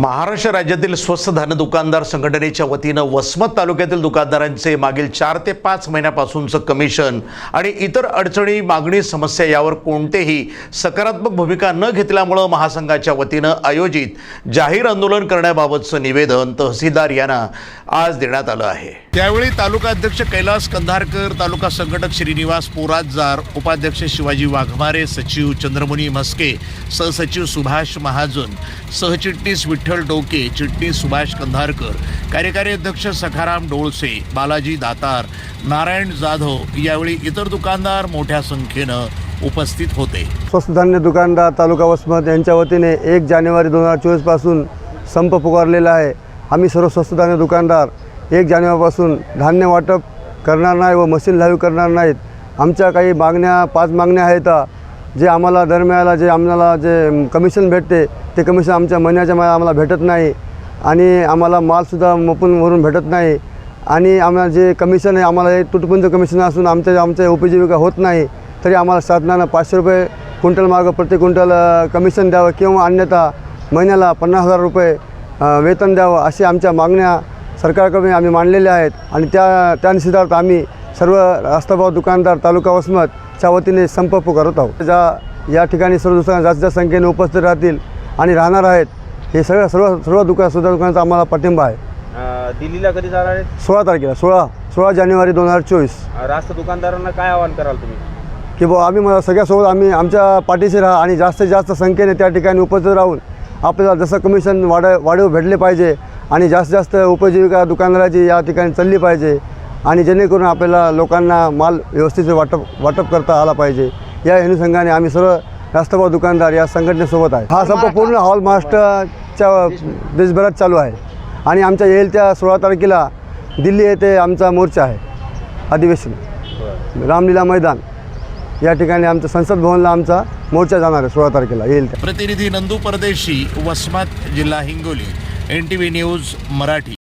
महाराष्ट्र राज्यातील स्वस्त धान्य दुकानदार संघटनेच्या वतीनं वसमत तालुक्यातील दुकानदारांचे मागील चार ते पाच महिन्यापासूनचं कमिशन आणि इतर अडचणी मागणी समस्या यावर कोणतेही सकारात्मक भूमिका न घेतल्यामुळं महासंघाच्या वतीनं आयोजित जाहीर आंदोलन करण्याबाबतचं निवेदन तहसीलदार यांना आज देण्यात आलं आहे. त्यावेळी तालुका अध्यक्ष कैलास कंधारकर तालुका संघटक श्रीनिवास पोरातजार उपाध्यक्ष शिवाजी वाघमारे सचिव चंद्रमुनी म्हस्के सहसचिव सुभाष महाजन सहचिटणीस विठ्ठल डोके चिटणीस सुभाष कंधारकर कार्यकारी अध्यक्ष सखाराम डोळसे बालाजी दातार नारायण जाधव यावेळी इतर दुकानदार मोठ्या संख्येनं उपस्थित होते. स्वस्त धान्य दुकानदार तालुका वसमत यांच्या वतीने एक जानेवारी दोन हजार चोवीसपासून संप पुकारलेला आहे. आम्ही सर्व स्वस्त धान्य दुकानदार एक जानेवारीपासून धान्य वाटप करणार नाही व मशीन लाईव्ह करणार नाहीत. आमच्या काही मागण्या पाच मागण्या आहेत. जे आम्हाला दरम्याला जे आम्हाला जे कमिशन भेटते ते कमिशन आमच्या महिन्याच्या महिन्यात आम्हाला भेटत नाही. आणि आम्हाला मालसुद्धा मपून वरून भेटत नाही. आणि आम्हाला जे कमिशन आहे आम्हाला हे तुटपुंज कमिशन असून आमच्या आमच्या उपजीविका होत नाही तरी आम्हाला साधनानं पाचशे रुपये क्विंटल मागं प्रति क्विंटल कमिशन द्यावं किंवा अन्यथा महिन्याला पन्नास हजार रुपये वेतन द्यावं अशी आमच्या मागण्या सरकारकडून आम्ही मांडलेल्या आहेत. आणि त्या त्या निषेधार्थ आम्ही सर्व रास्ताभाव दुकानदार तालुका वसमत वसमतच्या वतीने संप पुकारत आहोत. ज्या या ठिकाणी सर्व जास्तीत जास्त संख्येने उपस्थित राहतील आणि राहणार आहेत हे सगळं सर्व सर्व दुकान सुद्धा दुकानाचा आम्हाला पाठिंबा आहे. दिल्लीला कधी जाणार आहेत? सोळा तारखेला सोळा सोळा जानेवारी दोन हजार चोवीस. रास्त दुकानदारांना काय आवाहन कराल तुम्ही? की बुवा आम्ही मला सगळ्यासोबत आम्ही आमच्या पाठीशी राहा आणि जास्तीत जास्त संख्येने त्या ठिकाणी उपस्थित राहून आपल्याला जसं कमिशन वाढ वाढीव भेटले पाहिजे आणि जास्तीत जास्त उपजीविका दुकानदाराची या ठिकाणी चालली पाहिजे आणि जेणेकरून आपल्याला लोकांना माल व्यवस्थित वाटप वाटप करता आला पाहिजे. या अनुषंगाने आम्ही सर्व रास्तभाव दुकानदार या संघटनेसोबत आहे. हा संप पूर्ण हॉल महाराष्ट्राच्या देशभरात चालू आहे. आणि आमच्या येईल त्या सोळा तारखेला दिल्ली येथे आमचा मोर्चा आहे. अधिवेशन. रामलीला मैदान. या ठिकाणी आमचं संसद भवनला आमचा मोर्चा जाणार आहे सोळा तारखेला. येईल त्या. प्रतिनिधी नंदू परदेशी वसमत जिल्हा Hingoli N T V news Marathi.